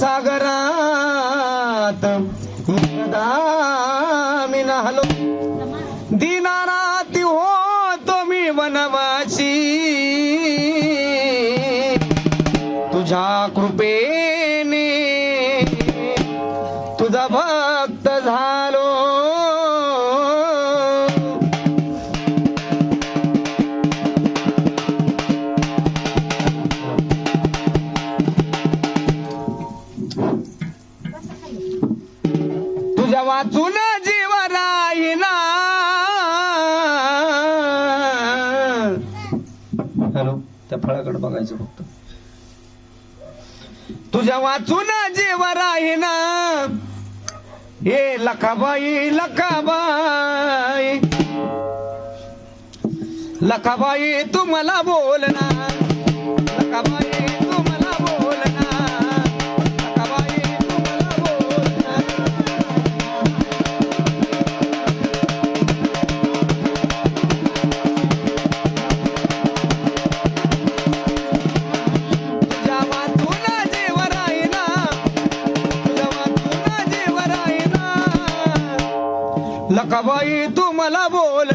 ಸಾಗರ वाचून जीव राहिना. हॅलो त्या फळाकडे बघायचं फक्त. तुझ्या वाचून जीव राहिना. हे लखाबाई लखाबाई. लखाबाई तुम्हाला बोलणार. बाई तू मला बोल.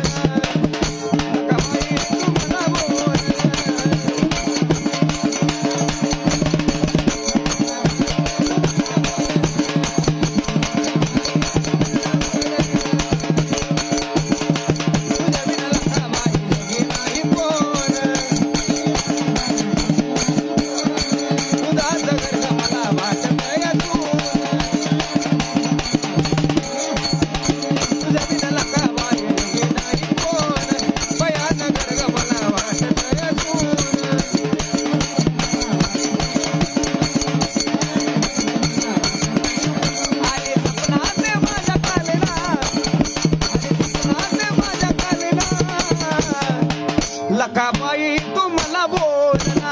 caballito mala bola.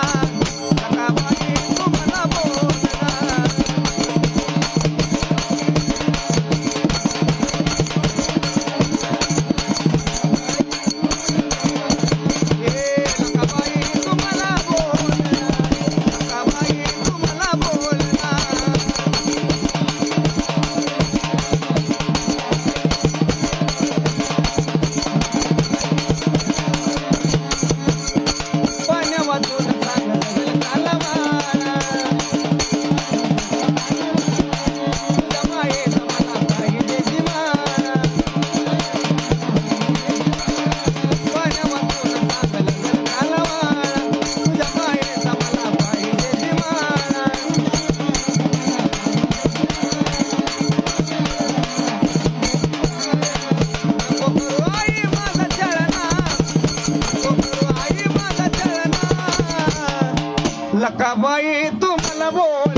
लकाबाई तुम्हाला बोल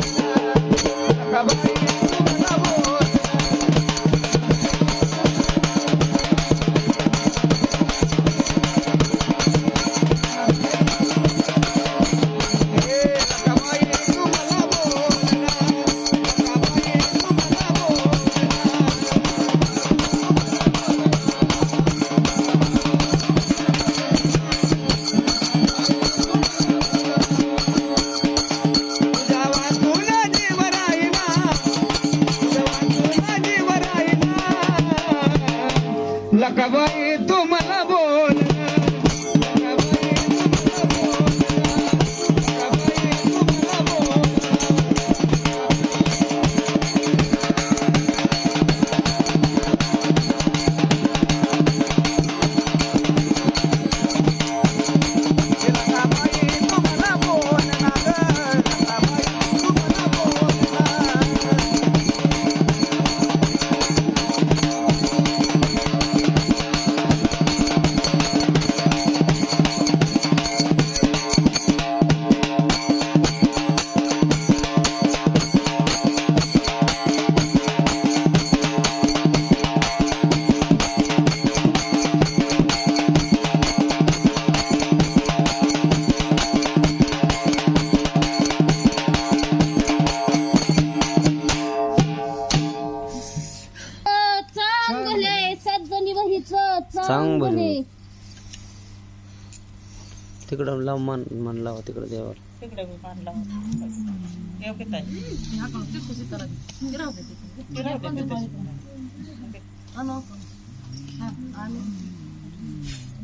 लकाबाई Гавайи. चांगले सात जणी बहिणीचं चांगले तिकडं लाव मन मन लाव तिकडं देवाला. तिकडे मान लाव. योग्य ताई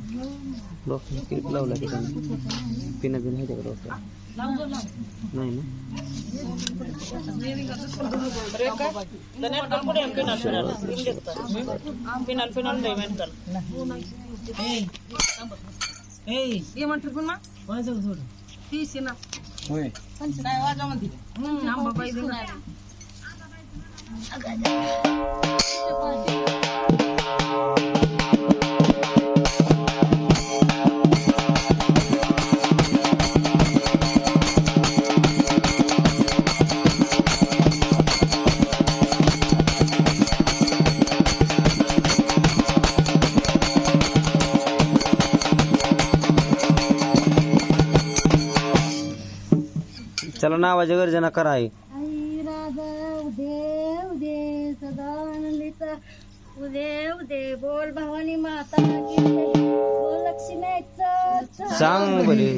ते राहू दे तिथे. डोक्याला क्लिप लावला की त्यांनी पिना पिना आहे तिकडं डोक्याला नाही ना रेखा धन्यात कर पुढे पिनाल पिनाल पिनाल चला नावाच्या गर्जना करा आहे आई राधा उदे उदे सदा आनंदिता. उदे उदे बोल भवानी माता की जय. बोल लक्ष्मीचं सांग बरे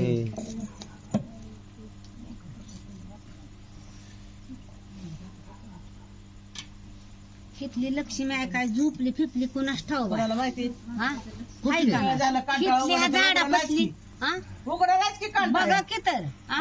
लक्ष्मी आहे काय? झोपली फिपली कुणास ठाव कोणाला माहिती? हा? हाय का? झालं कांटाळा हितली ह्या वगैरे झाडा बसली हा? उघडायलाच की कांटाळा? बघा की तर. हा?